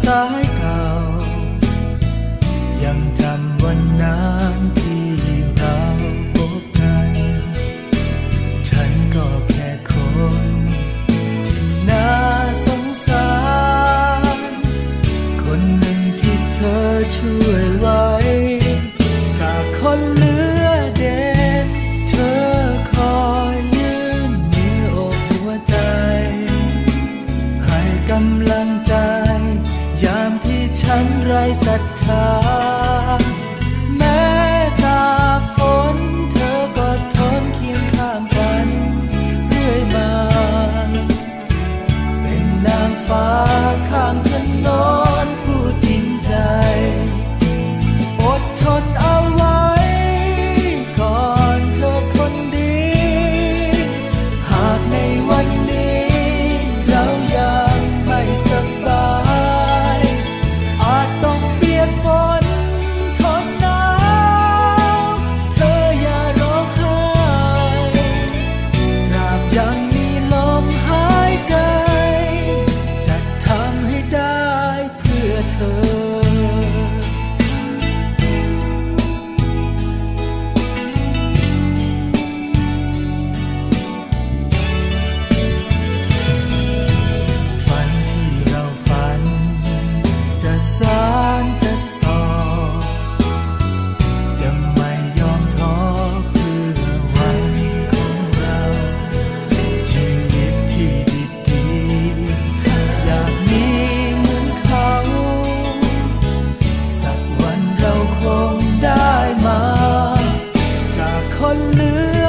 在 ศรัทธา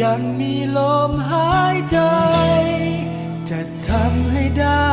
ยังมีลมหายใจ จะทำให้ได้